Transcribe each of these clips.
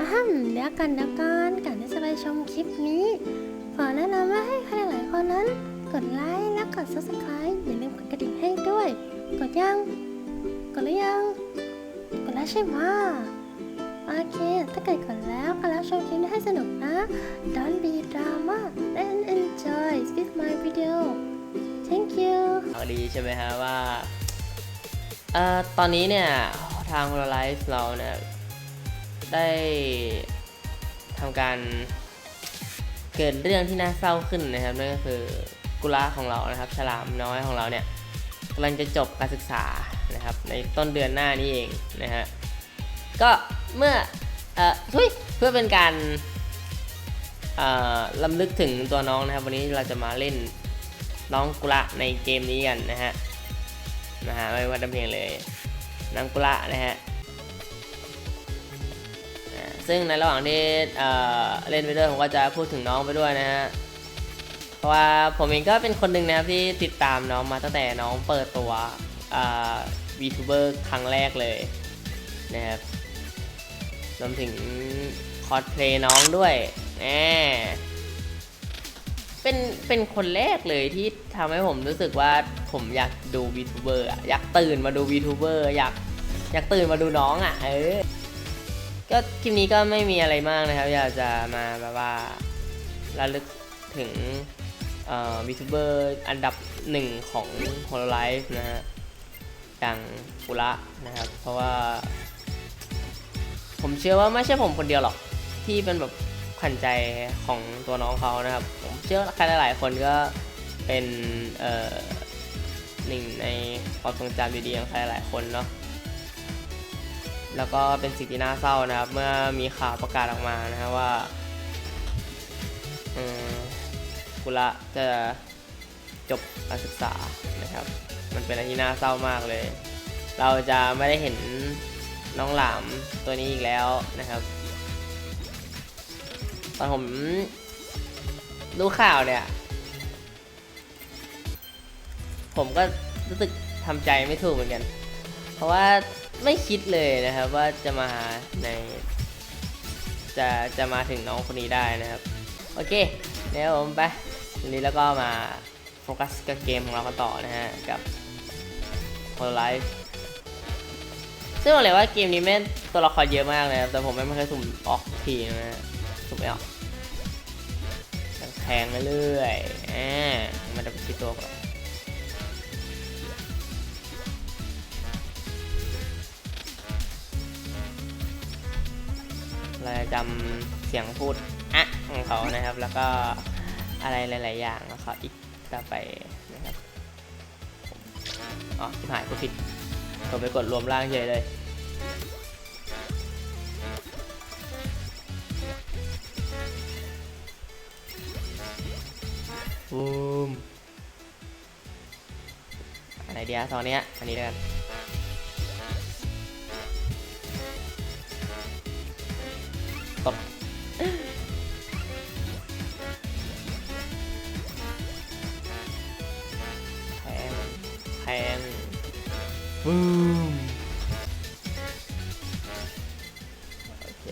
อะฮัมเดี๋ยวกันเดี๋ยวกันก่อนที่จะไปชมคลิปนี้ ขอแนะนำว่าให้ใครหลายๆคนนั้น กดไลค์และกด subscribe อย่าลืมกดกระดิ่งให้ด้วย กดยัง กดหรือยัง กดแล้วใช่ไหมโอเค ถ้าเกิดกดแล้วก็แล้วชมคลิปนี้ให้สนุกนะ Don't be drama and enjoy with my video Thank you เอาดีใช่ไหมฮะว่า เอ่อ ตอนนี้เนี่ย ทาง h o l o l i f e เราเนี่ย ได้ทำการเกิดเรื่องที่น่าเศร้าขึ้นนะครับนั่นก็คือกุลาของเรานะครับ ฉลามน้อยของเราเนี่ยกำลังจะจบการศึกษานะครับ ในต้นเดือนหน้านี้เองนะฮะก็เมื่อเอ่อทุยเพื่อเป็นการเอ่อลำลึกถึงตัวน้องนะครับ วันนี้เราจะมาเล่นน้องกุระในเกมนี้กันนะฮะนะฮะไม่ว่าดำเพียงเลยน้องกุระนะฮะ ซึ่งในระหว่างที่เเล่นไปด้วยผมก็จะพูดถึงน้องไปด้วยนะฮะ เพราะว่าผมเองก็เป็นคนหนึ่งนะครับที่ติดตามน้องมาตั้งแต่น้องเปิดตัววีทูเบอร์ครั้งแรกเลยนะครับรวมถึงคอสเพลย์น้องด้วยแหมเป็น เป็นคนแรกเลยที่ทำให้ผมรู้สึกว่าผมอยากดู VTuber อะอยากตื่นมาดู VTuber อยาก อยากตื่นมาดูน้องอะ เออ ก็คลิปนี้ก็ไม่มีอะไรมากนะครับ อยากจะมาแบบว่าระลึกถึงเอ่อ VTuber อันดับหนึ่งของ Hololive นะฮะอย่างกุระนะครับ เพราะว่า ผมเชื่อว่าไม่ใช่ผมคนเดียวหรอกที่เป็นแบบขวัญใจของตัวน้องเขานะครับ ผมเชื่อใครหลายๆคนก็เป็นเอ่อหนึ่งในความทรงจำดีๆของใครหลายคนเนาะ แล้วก็เป็นสิ่งที่น่าเศร้านะครับ เมื่อมีข่าวประกาศออกมานะครับว่ากุละจะจบการศึกษานะครับ มันเป็นอะไรที่น่าเศร้ามากเลย เราจะไม่ได้เห็นน้องหลามตัวนี้อีกแล้วนะครับ ตอนผมดูข่าวเนี่ย ผมก็รู้สึกทำใจไม่ถูกเหมือนกัน เพราะว่า ไม่คิดเลยนะครับว่าจะมาใน จะจะมาถึงน้องคนนี้ได้นะครับ โอเคเดี๋ยวผมไปทีนี้แล้วก็มาโฟกัสกับเกมของเรากันต่อนะฮะ กับ h o l o Life ซึ่งบอกเลยว่าเกมนี้แม่ตัวละครเยอะมากเลยครับแต่ผมไม่เคยสุ่มออกทีนะฮะถูกไหมอะแทงเรื่อยๆอ่ามันจะไปที่ตัวก่อน เราจะจำเสียงพูดอะของเขานะครับ แล้วก็อะไรหลาย ๆ อย่างของเขาอีกต่อไปนะครับอ๋อที่หายกูผิดผมไปกดรวมร่างเฉยเลยบูมอะไรเดียวสองเนี้ยอันนี้แล้วกัน ตบแพงแพงบูมโอเค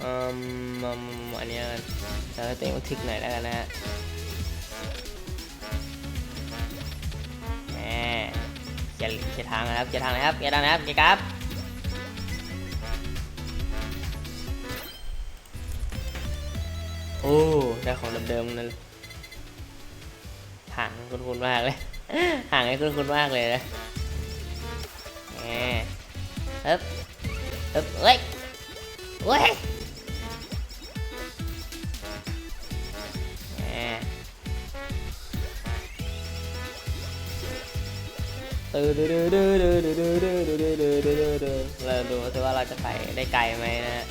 อืมอืมอันเนี้ยจะให้ตัวเองมันทิกหน่อยแล้วกันนะฮะแหมเขียนเขียนทางนะครับเขียนทางนะครับเขียนทางนะครับเขียนครับ อ้ได้ของเดิมๆนั่นห่างคุ้นๆมากเลยห่างให้คุ้นๆมากเลยนะแหมเอ๊บเอ๊บเฮ้ยเฮ้ยแหมตื้อดื้อดื้อดื้อดื้อดื้อดื้อดื้อดื้อดื้อดื้อดื้อดื้อเราดูว่าเราจะไปได้ไกลไหมนะฮะ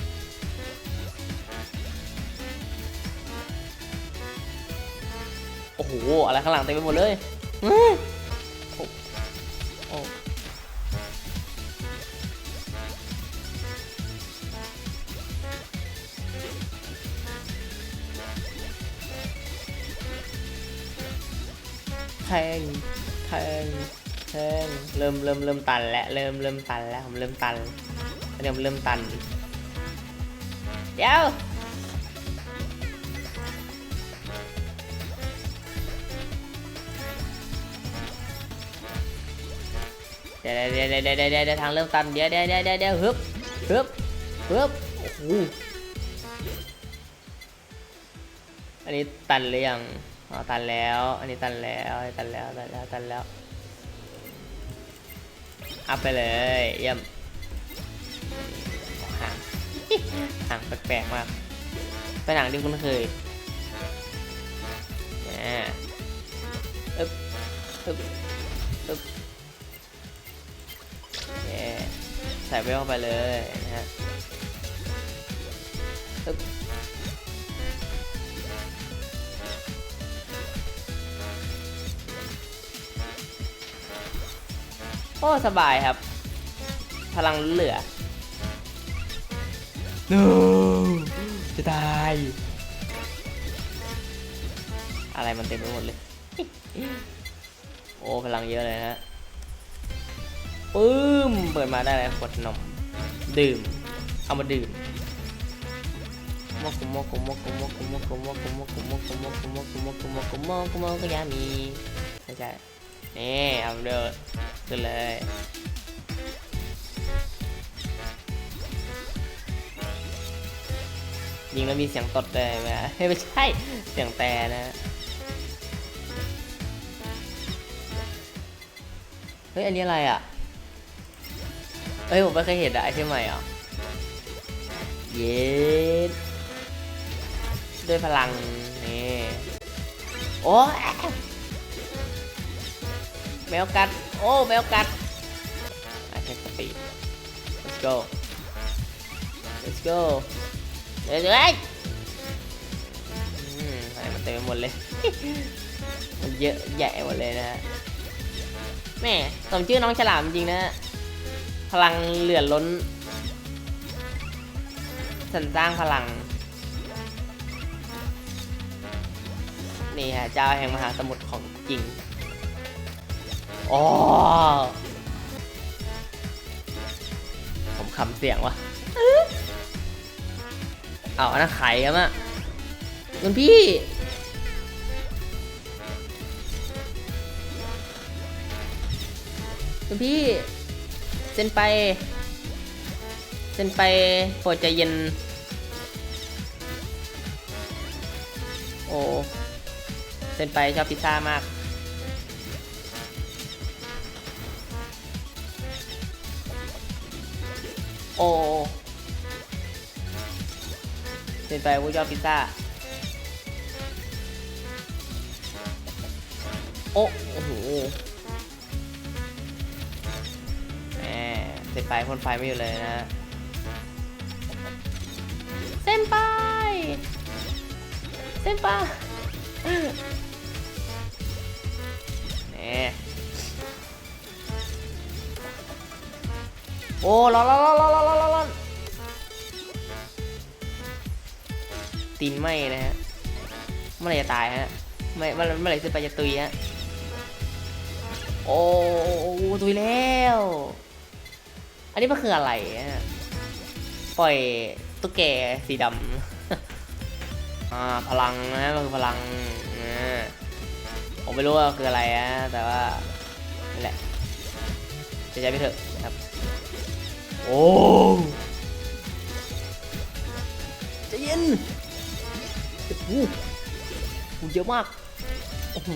โหอะไรข้างหลังเต็มไปหมดเลยอื้อโอ้โอ้แทงแทงเพิ่มเริ่มเริ่มเริ่มตันแล้วเริ่มเริ่มตันแล้วผมเริ่มตันเริ่มเริ่มตัน เดี๋ยว เดี๋ยวเดี๋ยวเดี๋ยวเดี๋ยวเดี๋ยวทางเริ่มตันเดี๋ยวเดี๋ยวเดี๋ยวเดี๋ยวเดี๋ยวฮึบฮึบฮึบโอ้อันนี้ตันหรือยังอ๋อตันแล้ว อันนี้ตันแล้วตันแล้วตันแล้วตันแล้วอัพไปเลยเยี่ยมห่างห่างแปลกๆมากเป็นหนังที่คุ้นเคยแหมอึ๊บอึ๊บอึ๊บ ใส่ไปเข้าไปเลยนะฮะอึ๊บโอ้สบายครับ พลังเหลือ no จะตาย อะไรมันเต็มไปหมดเลย โอ้ พลังเยอะเลยนะฮะ ปึ้มเปิดมาได้เลยขวดนม ดื่ม เอามาดื่มโมกุโมกุโมกุโมกุโมกุโมกุโมกุโมกุโมกุโมกุโมกุโมกุโมกุโมกุยามีไม่ใช่นี่เอาเดินขึ้นเลยยิงแล้วมีเสียงตดเลยไหมเฮ้ยไม่ใช่เสียงแต่นะเฮ้ยอันนี้อะไรอะ เฮ้ยผมไม่เคยเห็นอะไอเทมใหม่อะเย็ดด้วยพลังนี่โอ้แมวกัด โอ้แมวกัดไอเทมสปีด let's go let's go เดี๋ยวเดี๋ยวเอ้ยอืมอะไรมันเต็มไปหมดเลย มันเยอะแยะหมดเลยนะฮะแม่สมชื่อน้องฉลามจริงนะฮะ พลังเหลือล้น สันสร้างพลัง นี่ฮะเจ้าแห่งมหาสมุทรของจริงอ๋อผมขำเสียงวะเอาอันนั้นไข่ครับอะคุณพี่คุณพี่ เซ็นไปเซ็นไปโปรดใจเย็น โอ้เซ็นไปชอบพิซซ่ามากโอ้เป็นไปผู้ชอบพิซซ่า โอ้โอ้โห เสร็จไปพ่นไฟไม่อยู่เลยนะเส้นไปเส้นไปแหมโอ้ร้อนร้อนร้อนร้อนร้อนร้อนตีนไหมนะฮะเมื่อไหรจะตายฮะไม่เมื่อเมื่อไหรจะไปจะตุยฮะโอ้ตุยแล้วอั นนี้มันคืออะไร ปล่อยตุ๊กแกสีดำ อ่า พลังนะมันคือพลังนะผมไม่รู้ว่าคืออะไรฮะแต่ว่านี่แหละ จะใช้ไปเถอะนะครับ โอ้ใจะเย็นโอ้โหโหเยอะมาก โอ้โห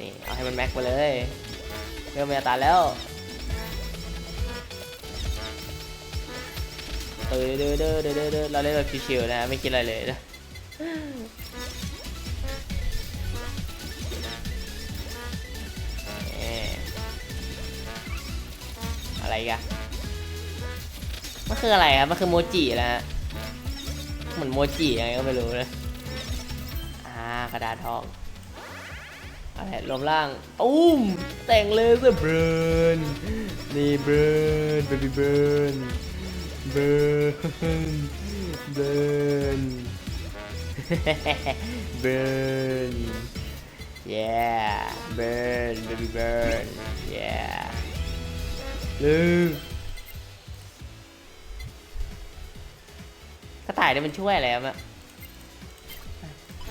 นี่เอาให้มันแม็กไปเลย เริ่มมีอัตราแล้วเออเด้อเด้อเด้อเด้อเดอเราเล่นแบบชิวๆนะ ไม่คิดอะไรเลยนะอะไรอีกันมันคืออะไรครับ มันคือโมจินะฮะ เหมือนโมจิยังไงก็ไม่รู้เลยอ่ากระดาษทอง อะไรลมล่างอุ้มแต่งเลยเพื่อเบิร์นนี่เบิร์นเบบี้เบิร์นเบิร์นเบิร์นเบิร์น yeah เบิร์นเบบี้เบิร์น yeah ลืมกระต่ายเนี่ยมันช่วยอะไรอะ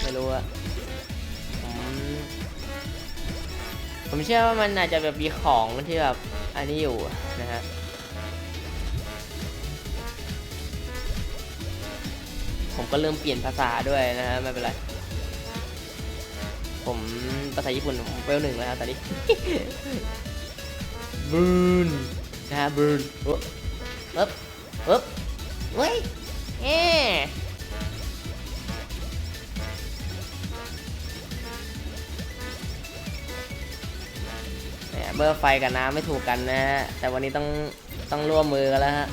ไม่รู้อะ ผมเชื่อว่ามันอาจจะแบบมีของที่แบบอันนี้อยู่นะฮะผมก็เริ่มเปลี่ยนภาษาด้วยนะฮะไม่เป็นไรผมภาษาญี่ปุ่นผมเวลหนึ่งแล้วตอนนี้บูนนะฮะบูนปึ๊บปึ๊บปึ๊บเว้ยเอ๊ เนี่ยเมื่อไฟกับน้ำไม่ถูกกันนะฮะ แต่วันนี้ต้องต้องร่วมมือกันแล้วฮะ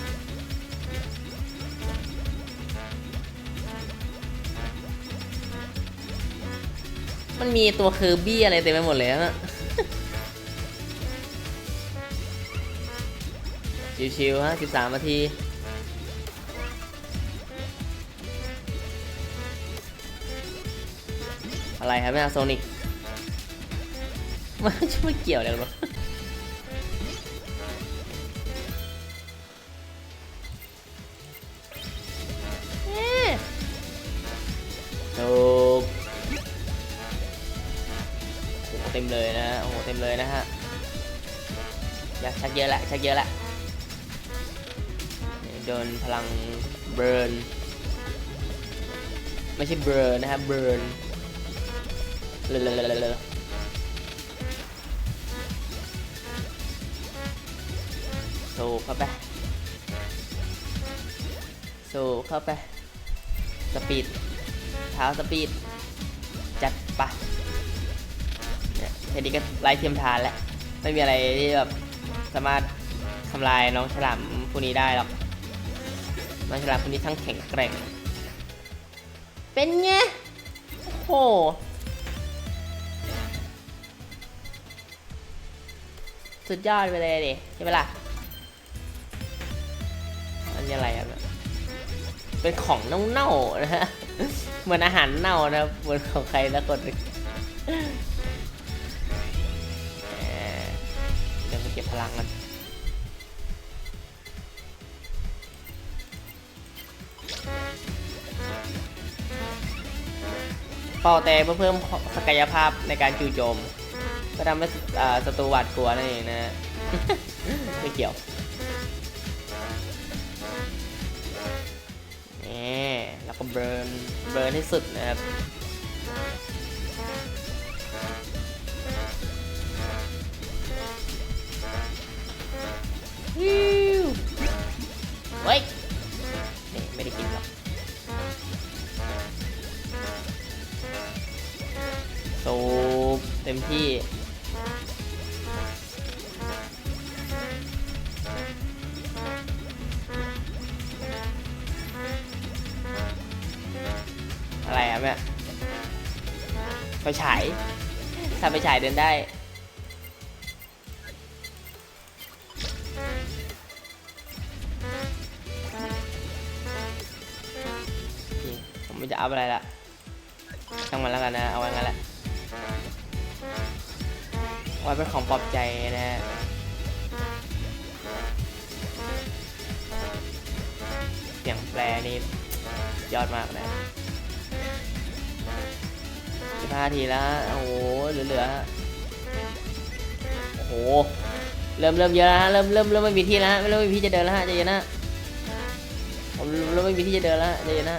มันมีตัวเคอร์บี้อะไรเต็มไปหมดเลยฮะชิวๆฮะ 13 นาที อะไรครับแม่โซนิก มันจะไม่เกี่ยวอะไรหรอ เยอะละชักเยอะละโดนพลังเบิร์นไม่ใช่เบิร์นนะครับเบิร์นเลเลเลเลสูบเข้าไปสูบเข้าไปสปีดเท้าสปีดจัดปะเนี่ยแค่นี้ก็ไล่เทียมทานแล้วไม่มีอะไรที่แบบ สามารถทำลายน้องฉลามผู้นี้ได้หรอกน้องฉลามผู้นี้ทั้งแข็งแกร่ง เป็นไงโอ้โหสุดยอดไปเลยดิใช่ไหมล่ะอันนี้อะไรอะเนี่ยเป็นของเน่าๆนะฮะ เหมือนอาหารเน่านะครับเหมือนของใครแล้วกด ลังกันเป่าแต่เพื่อเพิ่มศักยภาพในการจู่โจมก็ทำให้ศัตรูหวาดกลัวนั่นเองนะฮะไม่เกี่ยวนี่แล้วก็เบิร์นเบิร์นให้สุดนะครับ เฮ้ยนี่ไม่ได้กินหรอกสูบเต็มที่ อะไรอะแม่ไฟฉายถ้าไฟฉายเดินได้ จะเอาอะไรละช่างมันแล้วกันนะ เอาไว้งั้นแหละไว้เป็นของปลอบใจนะฮะเสียงแปลนี่ยอดมากนะสิบห้าทีแล้วฮะโอ้โห เหลือๆโอ้โห เริ่มเริ่มเยอะแล้วฮะ เริ่มเริ่มเริ่มไม่มีที่แล้วฮะ ไม่เริ่มไม่มีที่จะเดินแล้วฮะใจเย็นนะผมเริ่มไม่มีที่จะเดินแล้วใจเย็นนะ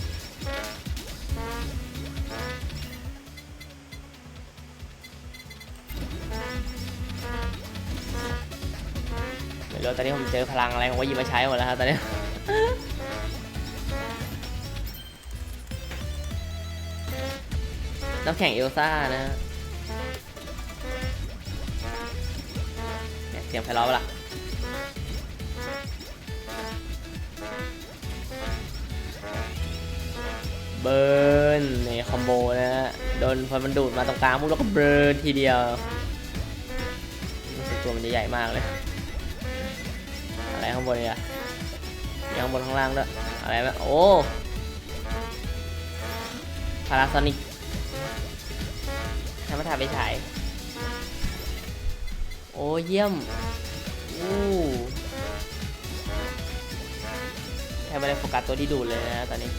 อนนี้ผมเจอพลังอะไรผมก็หยิบมาใช้หมดแล้วครับตอนนี้ น้ำแข็งเอลซ่านะเนี่ยเสียงไพเราะปะล่ะเบิร์นในคอมโบนะฮะโดนพอมันดูดมาตรงกลางปุ๊บแล้วก็เบิร์นทีเดียวรู้สึกตัวมันจะใหญ่มากเลย อะไรข้างบนเนี่ยมีข้างบนข้างล่างด้วยอะไรไหมโอ้พาราโซนิกทำมาถ่ายไปฉายโอ้เยี่ยมอู้แทบไม่ได้โฟกัสตัวที่ดูดเลยนะตอนนี้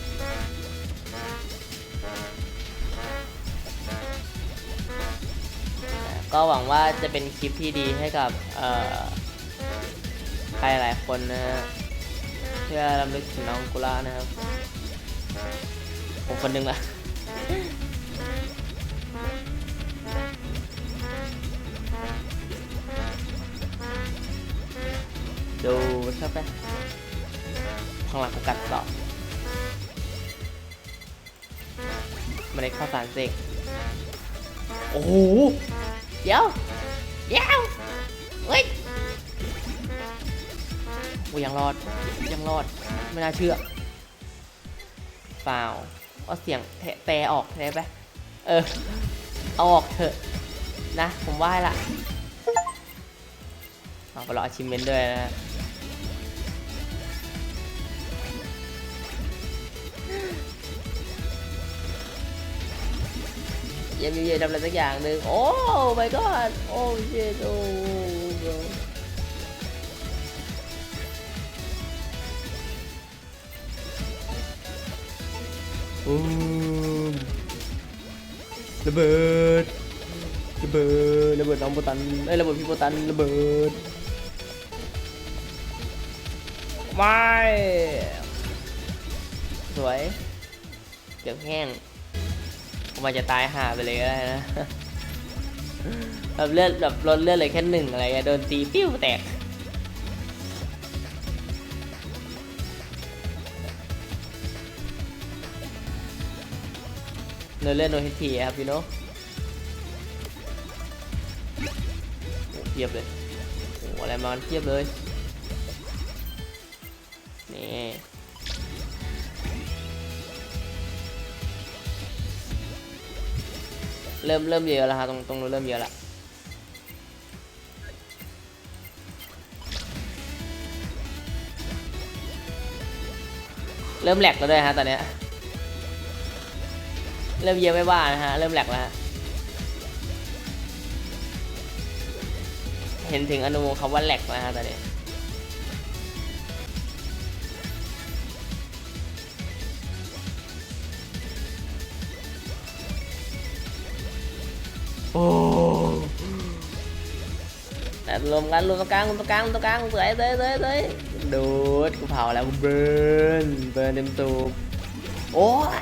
ก็หวังว่าจะเป็นคลิปที่ดีให้กับ ใครหลายคนนะฮะเพื่อรำลึกถึงน้องกุล่านะครับ ผมคนหนึ่งละดูเข้าไปข้างหลังกูกัดต่อไมันได้ข้าวสารเสกโอ้โหเดี๋ยวเดี๋ยวเฮ้ย โอ้ยังรอดยังรอด ไม่น่าเชื่อเปล่าเอาเสียงแทะออกแท้ไปเออ เอาออกเถอะนะ ผมว่าละเอาไปรอชิมเมนด้วยนะยี่ยมเยี่ยทำอะไรสักอย่างหนึ่งโอ้ my god โอ้ shit โอ้ บูมระเบิดระเบิดระเบิดน้องโบตันเอ้ระเบิดพี่โบตันระเบิดไม่สวยเกือบแห้งผมอาจจะตายห่าไปเลยก็ได้นะแบบเลือดแบบลดเลือดเลยแค่หนึ่งอะไรโดนตีปิ้วแตก เนื้อเลือดโนเฮทีครับพี่โนเทียบเลยโอ้อะไรมาเทียบเลยนี่เริ่มเริ่มเยอะแล้วฮะตรงตรงนู้นเริ่มเยอะละเริ่มแหลกแล้วด้วยฮะตอนเนี้ย เริ่มเยอะไม่ว่านะฮะ เริ่มแหลกแล้วฮะเห็นถึงอนุคำว่าแหลกแล้วฮะตอนนี้โอ้แต่รวมกันรวมตรงกลางรวมตรงกลางรวมตรงกลางสวยสวยสวยสวยดูดกูเผาแล้วกูเบิร์นเบิร์นเต็มตูบโอ้ยโ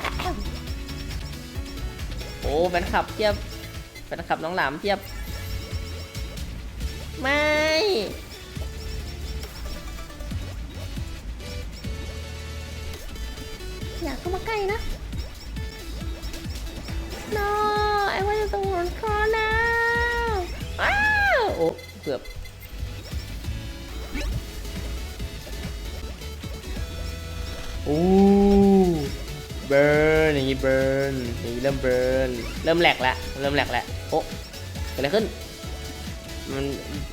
อ้แฟนคลับเทียบแฟนคลับน้องหลามเทียบ ไม่ อยากเข้ามาใกล้นะ no I want to want call now อ้าวโอ้เกือบโอ้เบิร์นอย่างนี้เบิร์นอย่างนี้เริ่มเบิร์นเริ่มแหลกแล้วเริ่มแหลกแล้วโอ้เกิดอะไรขึ้น มัน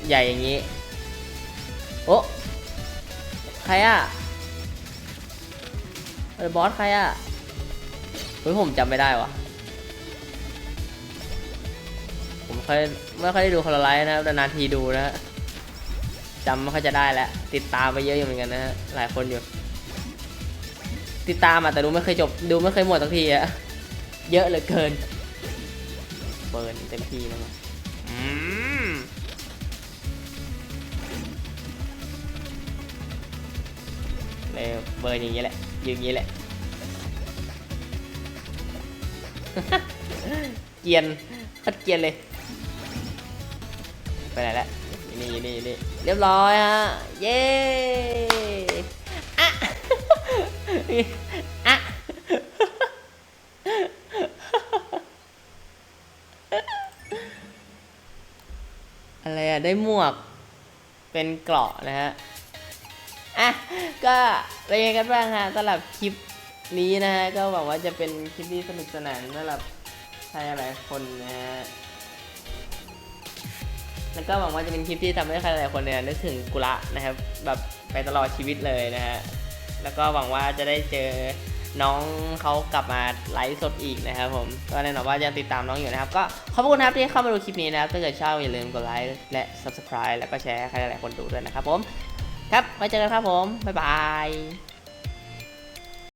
ใหญ่อย่างนี้ โอ้ใครอะเออบอสใครอะเฮ้ยผมจำไม่ได้วะผมเคยไม่ค่อยได้ดูคอร์ไลท์นะครับนานๆทีดูนะฮะจำไม่ค่อยจะได้แล้วติดตามไปเยอะอยู่เหมือนกันนะฮะหลายคนอยู่ ติดตามอะแต่ดูไม่เคยจบดูไม่เคยหมดสักทีอะเยอะเหลือเกินเบิร์นเต็มที่แล้วมั้งอืมเลยเบิร์นอย่างนี้แหละยืนอย่างนี้แหละ เกรียนโคัดเกรียนเลย ไปไหนแล้วอยู่นี่อยู่นี่อยู่นี่เรียบร้อยฮะ เย้อะ อะอะไรอะได้หมวก เป็นเกราะนะฮะ อะ ก็เป็นยังไงกันบ้างฮะสำหรับคลิปนี้นะฮะ ก็หวังว่าจะเป็นคลิปที่สนุกสนานสำหรับใครหลายคนนะฮะแล้วก็หวังว่าจะเป็นคลิปที่ทำให้ใครหลายคนเนี่ยนึกถึงกุละนะครับ แบบไปตลอดชีวิตเลยนะฮะ แล้วก็หวังว่าจะได้เจอน้องเขากลับมาไลฟ์สดอีกนะครับผมก็แน่นอนว่ายังติดตามน้องอยู่นะครับ ก็ขอบคุณนะครับที่เข้ามาดูคลิปนี้นะครับถ้าเกิดชอบอย่าลืมกดไลค์และ subscribe แล้วก็แชร์ให้ใครหลายๆคนดูด้วยนะครับผม ครับไว้เจอกันครับผม บ๊ายบาย